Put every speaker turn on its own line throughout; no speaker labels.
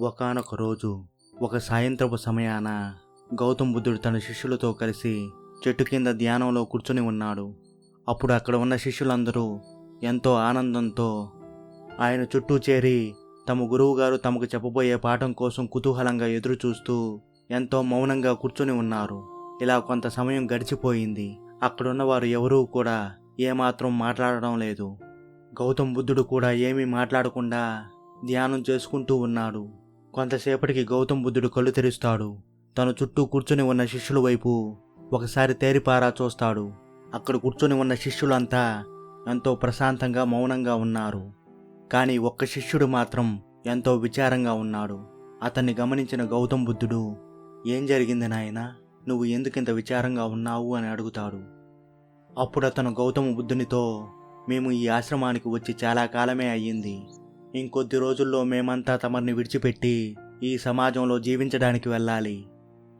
ఒకానొక రోజు ఒక సాయంత్రపు సమయాన గౌతమ్ బుద్ధుడు తన శిష్యులతో కలిసి చెట్టు కింద ధ్యానంలో కూర్చుని ఉన్నాడు. అప్పుడు అక్కడ ఉన్న శిష్యులందరూ ఎంతో ఆనందంతో ఆయన చుట్టూ చేరి తమ గురువుగారు తమకు చెప్పబోయే పాఠం కోసం కుతూహలంగా ఎదురు చూస్తూ ఎంతో మౌనంగా కూర్చుని ఉన్నారు. ఇలా కొంత సమయం గడిచిపోయింది. అక్కడున్న వారు ఎవరూ కూడా ఏమాత్రం మాట్లాడడం లేదు. గౌతమ్ బుద్ధుడు కూడా ఏమీ మాట్లాడకుండా ధ్యానం చేసుకుంటూ ఉన్నాడు. కొంతసేపటికి గౌతమ్ బుద్ధుడు కళ్ళు తెరుస్తాడు. తన చుట్టూ కూర్చొని ఉన్న శిష్యుల వైపు ఒకసారి తేరిపారా చూస్తాడు. అక్కడ కూర్చొని ఉన్న శిష్యులంతా ఎంతో ప్రశాంతంగా మౌనంగా ఉన్నారు. కానీ ఒక్క శిష్యుడు మాత్రం ఎంతో విచారంగా ఉన్నాడు. అతన్ని గమనించిన గౌతమ్ బుద్ధుడు ఏం జరిగింది నాయనా? నువ్వు ఎందుకింత విచారంగా ఉన్నావు? అని అడుగుతాడు. అప్పుడు అతను గౌతమ బుద్ధునితో మేము ఈ ఆశ్రమానికి వచ్చి చాలా కాలమే అయ్యింది. ఇంకొద్ది రోజుల్లో మేమంతా తమరిని విడిచిపెట్టి ఈ సమాజంలో జీవించడానికి వెళ్ళాలి.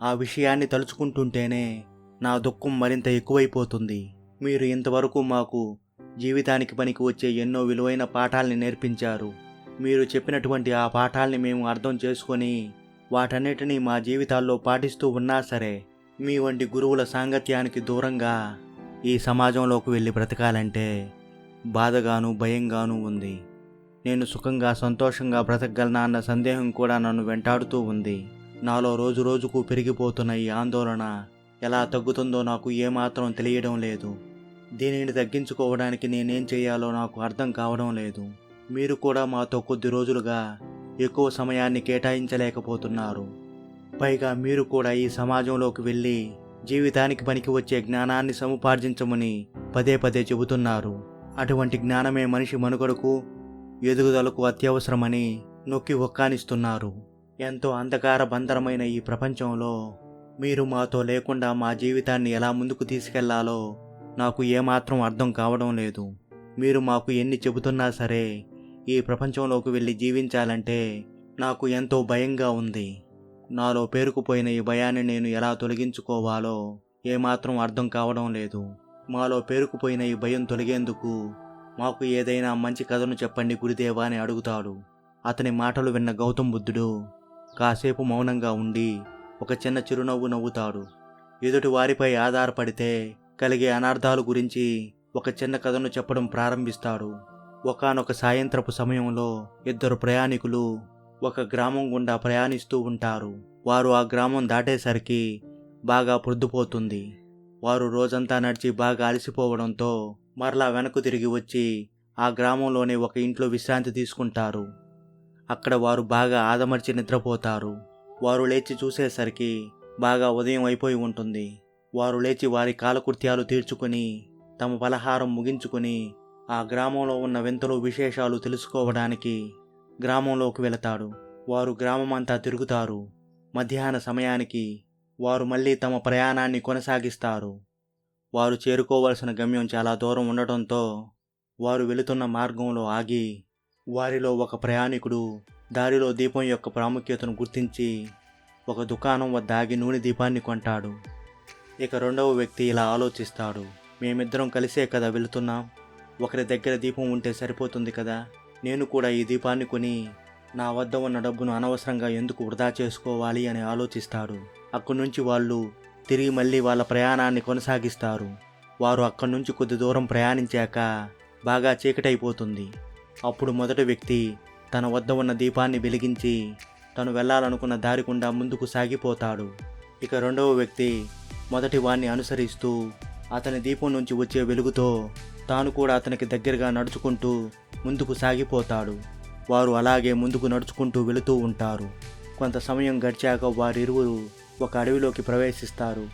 ఆ విషయాన్ని తలుచుకుంటుంటేనే నా దుఃఖం మరింత ఎక్కువైపోతుంది. మీరు ఇంతవరకు మాకు జీవితానికి పనికి వచ్చే ఎన్నో విలువైన పాఠాల్ని నేర్పించారు. మీరు చెప్పినటువంటి ఆ పాఠాలని మేము అర్థం చేసుకొని వాటన్నిటినీ మా జీవితాల్లో పాటిస్తూ ఉన్నా సరే మీ వంటి గురువుల సాంగత్యానికి దూరంగా ఈ సమాజంలోకి వెళ్ళి బ్రతకాలంటే బాధగాను భయంగాను ఉంది. నేను సుఖంగా సంతోషంగా బ్రతకగలనా అన్న సందేహం కూడా నన్ను వెంటాడుతూ ఉంది. నాలో రోజు రోజుకు పెరిగిపోతున్న ఈ ఆందోళన ఎలా తగ్గుతుందో నాకు ఏమాత్రం తెలియడం లేదు. దీనిని తగ్గించుకోవడానికి నేనేం చేయాలో నాకు అర్థం కావడం లేదు. మీరు కూడా మాతో కొద్ది రోజులుగా ఎక్కువ సమయాన్ని కేటాయించలేకపోతున్నారు. పైగా మీరు కూడా ఈ సమాజంలోకి వెళ్ళి జీవితానికి పనికి వచ్చే జ్ఞానాన్ని సముపార్జించమని పదే పదే చెబుతున్నారు. అటువంటి జ్ఞానమే మనిషి మనుగడకు ఎదుగుదలకు అత్యవసరమని నొక్కి ఒక్కానిస్తున్నారు. ఎంతో అంధకార బంధరమైన ఈ ప్రపంచంలో మీరు మాతో లేకుండా మా జీవితాన్ని ఎలా ముందుకు తీసుకెళ్ళాలో నాకు ఏమాత్రం అర్థం కావడం లేదు. మీరు మాకు ఎన్ని చెబుతున్నా సరే ఈ ప్రపంచంలోకి వెళ్ళి జీవించాలంటే నాకు ఎంతో భయంగా ఉంది. నాలో పేరుకుపోయిన ఈ భయాన్ని నేను ఎలా తొలగించుకోవాలో ఏమాత్రం అర్థం కావడం లేదు. మాలో పేరుకుపోయిన ఈ భయం తొలగేందుకు మాకు ఏదైనా మంచి కథను చెప్పండి గురుదేవా అని అడుగుతాడు. అతని మాటలు విన్న గౌతమ్ బుద్ధుడు కాసేపు మౌనంగా ఉండి ఒక చిన్న చిరునవ్వు నవ్వుతాడు. ఎదుటి వారిపై ఆధారపడితే కలిగే అనర్థాల గురించి ఒక చిన్న కథను చెప్పడం ప్రారంభిస్తాడు. ఒకానొక సాయంత్రపు సమయంలో ఇద్దరు ప్రయాణికులు ఒక గ్రామం గుండా ప్రయాణిస్తూ ఉంటారు. వారు ఆ గ్రామం దాటేసరికి బాగా పొద్దుపోతుంది. వారు రోజంతా నడిచి బాగా అలసిపోవడంతో మరలా వెనక్కు తిరిగి వచ్చి ఆ గ్రామంలోనే ఒక ఇంట్లో విశ్రాంతి తీసుకుంటారు. అక్కడ వారు బాగా ఆదమర్చి నిద్రపోతారు. వారు లేచి చూసేసరికి బాగా ఉదయం అయిపోయి ఉంటుంది. వారు లేచి వారి కాలకృత్యాలు తీర్చుకొని తమ పలహారం ముగించుకొని ఆ గ్రామంలో ఉన్న వింతలు విశేషాలు తెలుసుకోవడానికి గ్రామంలోకి వెళతాడు వారు గ్రామమంతా తిరుగుతారు. మధ్యాహ్న సమయానికి వారు మళ్ళీ తమ ప్రయాణాన్ని కొనసాగిస్తారు. వారు చేరుకోవలసిన గమ్యం చాలా దూరం ఉండటంతో వారు వెళుతున్న మార్గంలో ఆగి వారిలో ఒక ప్రయాణికుడు దారిలో దీపం యొక్క ప్రాముఖ్యతను గుర్తించి ఒక దుకాణం వద్ద ఆగి నూనె దీపాన్ని కొంటాడు. ఇక రెండవ వ్యక్తి ఇలా ఆలోచిస్తాడు మేమిద్దరం కలిసే కదా వెళుతున్నాం. ఒకరి దగ్గర దీపం ఉంటే సరిపోతుంది కదా. నేను కూడా ఈ దీపాన్ని కొని నా వద్ద ఉన్న డబ్బును అనవసరంగా ఎందుకు వృధా చేసుకోవాలి అని ఆలోచిస్తాడు. అక్కడి నుంచి వాళ్ళు తిరిగి మళ్ళీ వాళ్ళ ప్రయాణాన్ని కొనసాగిస్తారు. వారు అక్కడి నుంచి కొద్ది దూరం ప్రయాణించాక బాగా చీకటైపోతుంది. అప్పుడు మొదటి వ్యక్తి తన వద్ద ఉన్న దీపాన్ని వెలిగించి తను వెళ్ళాలనుకున్న దారి గుండా ముందుకు సాగిపోతాడు. ఇక రెండవ వ్యక్తి మొదటి వాణ్ణి అనుసరిస్తూ అతని దీపం నుంచి వచ్చే వెలుగుతో తాను కూడా అతనికి దగ్గరగా నడుచుకుంటూ ముందుకు సాగిపోతాడు. వారు అలాగే ముందుకు నడుచుకుంటూ వెళుతూ ఉంటారు. కొంత సమయం గడిచాక వారిరువురు ఒక అడవిలోకి ప్రవేశిస్తారు.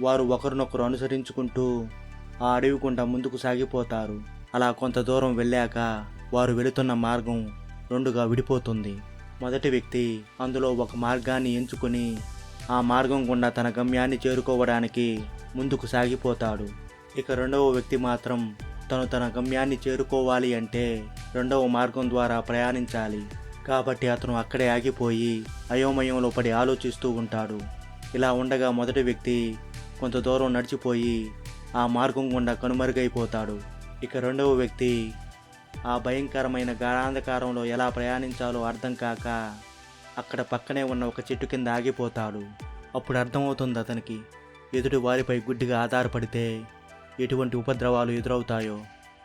వారు ఒకరినొకరు అనుసరించుకుంటూ ఆ అడవి గుండా ముందుకు సాగిపోతారు. అలా కొంత దూరం వెళ్ళాక వారు వెళుతున్న మార్గం రెండుగా విడిపోతుంది. మొదటి వ్యక్తి అందులో ఒక మార్గాన్ని ఎంచుకొని ఆ మార్గం గుండా తన గమ్యాన్ని చేరుకోవడానికి ముందుకు సాగిపోతాడు. ఇక రెండవ వ్యక్తి మాత్రం తను తన గమ్యాన్ని చేరుకోవాలి అంటే రెండవ మార్గం ద్వారా ప్రయాణించాలి. కాబట్టి అతను అక్కడే ఆగిపోయి అయోమయంలో పడి ఆలోచిస్తూ ఉంటాడు. ఇలా ఉండగా మొదటి వ్యక్తి కొంత దూరం నడిచిపోయి ఆ మార్గం గుండా కనుమరుగైపోతాడు. ఇక రెండవ వ్యక్తి ఆ భయంకరమైన గాఢాంధకారంలో ఎలా ప్రయాణించాలో అర్థం కాక అక్కడ పక్కనే ఉన్న ఒక చెట్టు కింద ఆగిపోతాడు. అప్పుడు అర్థమవుతుంది అతనికి ఎదుటి వారిపై గుడ్డిగా ఆధారపడితే ఎటువంటి ఉపద్రవాలు ఎదురవుతాయో.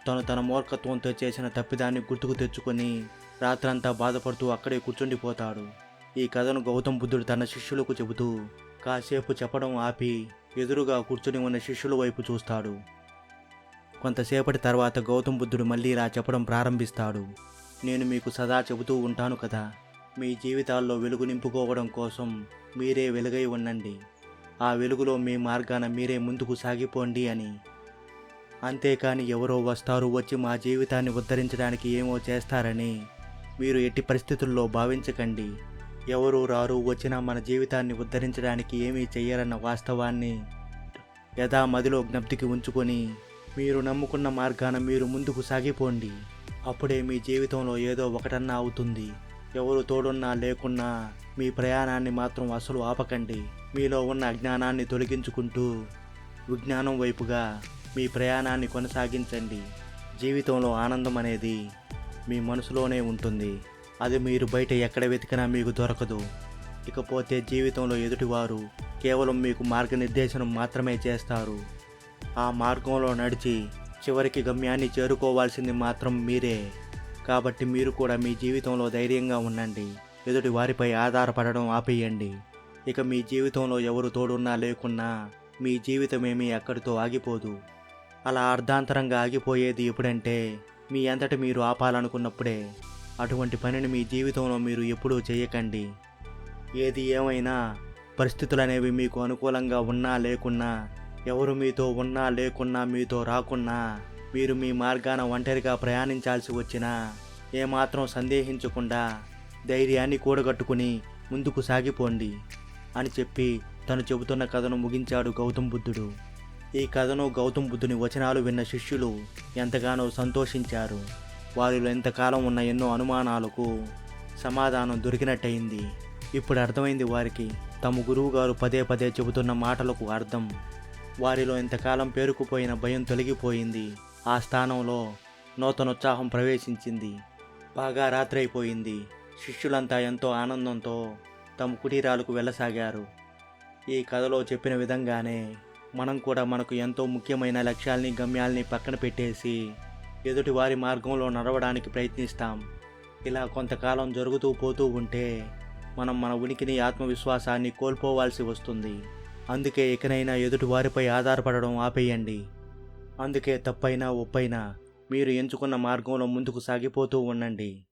తను తన మూర్ఖత్వంతో చేసిన తప్పిదాన్ని గుర్తుకు తెచ్చుకొని రాత్రంతా బాధపడుతూ అక్కడే కూర్చుండిపోతాడు. ఈ కథను గౌతమ్ బుద్ధుడు తన శిష్యులకు చెబుతూ కాసేపు చెప్పడం ఆపి ఎదురుగా కూర్చుని ఉన్న శిష్యుల వైపు చూస్తాడు. కొంతసేపటి తర్వాత గౌతమ్ బుద్ధుడు మళ్ళీ ఇలా చెప్పడం ప్రారంభిస్తాడు. నేను మీకు సదా చెబుతూ ఉంటాను కదా మీ జీవితాల్లో వెలుగు నింపుకోవడం కోసం మీరే వెలుగై ఉండండి. ఆ వెలుగులో మీ మార్గాన మీరే ముందుకు సాగిపోండి అని. అంతేకాని ఎవరో వస్తారు వచ్చి మా జీవితాన్ని ఉద్ధరించడానికి ఏమో చేస్తారని మీరు ఎట్టి పరిస్థితుల్లో భావించకండి. ఎవరు రారు వచ్చినా మన జీవితాన్ని ఉద్ధరించడానికి ఏమీ చెయ్యరన్న వాస్తవాన్ని యథామదిలో జ్ఞప్తికి ఉంచుకొని మీరు నమ్ముకున్న మార్గాన మీరు ముందుకు సాగిపోండి. అప్పుడే మీ జీవితంలో ఏదో ఒకటన్నా అవుతుంది. ఎవరు తోడున్నా లేకున్నా మీ ప్రయాణాన్ని మాత్రం అసలు ఆపకండి. మీలో ఉన్న అజ్ఞానాన్ని తొలగించుకుంటూ విజ్ఞానం వైపుగా మీ ప్రయాణాన్ని కొనసాగించండి. జీవితంలో ఆనందం అనేది మీ మనసులోనే ఉంటుంది. అది మీరు బయట ఎక్కడ వెతికినా మీకు దొరకదు. ఇకపోతే జీవితంలో ఎదుటివారు కేవలం మీకు మార్గనిర్దేశనం మాత్రమే చేస్తారు. ఆ మార్గంలో నడిచి చివరికి గమ్యాన్ని చేరుకోవాల్సింది మాత్రం మీరే. కాబట్టి మీరు కూడా మీ జీవితంలో ధైర్యంగా ఉండండి. ఎదుటి వారిపై ఆధారపడడం ఆపేయండి. ఇక మీ జీవితంలో ఎవరు తోడున్నా లేకున్నా మీ జీవితమేమీ అక్కడితో ఆగిపోదు. అలా అర్ధాంతరంగా ఆగిపోయేది ఎప్పుడంటే మీ అంతటి మీరు ఆపాలనుకున్నప్పుడే. అటువంటి పనిని మీ జీవితంలో మీరు ఎప్పుడూ చేయకండి. ఏది ఏమైనా పరిస్థితులు అనేవి మీకు అనుకూలంగా ఉన్నా లేకున్నా ఎవరు మీతో ఉన్నా లేకున్నా మీతో రాకున్నా మీరు మీ మార్గాన ఒంటరిగా ప్రయాణించాల్సి వచ్చినా ఏమాత్రం సందేహించకుండా ధైర్యాన్ని కూడగట్టుకుని ముందుకు సాగిపోండి అని చెప్పి తను చెబుతున్న కథను ముగించాడు గౌతమ్ బుద్ధుడు. ఈ కథను గౌతమ్ బుద్ధుని వచనాలు విన్న శిష్యులు ఎంతగానో సంతోషించారు. వారిలో ఇంతకాలం ఉన్న ఎన్నో అనుమానాలకు సమాధానం దొరికినట్టయింది. ఇప్పుడు అర్థమైంది వారికి తమ గురువుగారు పదే పదే చెబుతున్న మాటలకు అర్థం. వారిలో ఇంతకాలం పేరుకుపోయిన భయం తొలగిపోయింది. ఆ స్థానంలో నూతనోత్సాహం ప్రవేశించింది. బాగా రాత్రైపోయింది. శిష్యులంతా ఎంతో ఆనందంతో తమ కుటీరాలకు వెళ్ళసాగారు. ఈ కథలో చెప్పిన విధంగానే మనం కూడా మనకు ఎంతో ముఖ్యమైన లక్ష్యాల్ని గమ్యాల్ని పక్కన పెట్టేసి ఎదుటి వారి మార్గంలో నడవడానికి ప్రయత్నిస్తాం. ఇలా కొంతకాలం జరుగుతూ పోతూ ఉంటే మనం మన ఉనికిని ఆత్మవిశ్వాసాన్ని కోల్పోవాల్సి వస్తుంది. అందుకే ఇకనైనా ఎదుటి వారిపై ఆధారపడడం ఆపేయండి. అందుకే తప్పైనా ఒప్పైనా మీరు ఎంచుకున్న మార్గంలో ముందుకు సాగిపోతూ ఉండండి.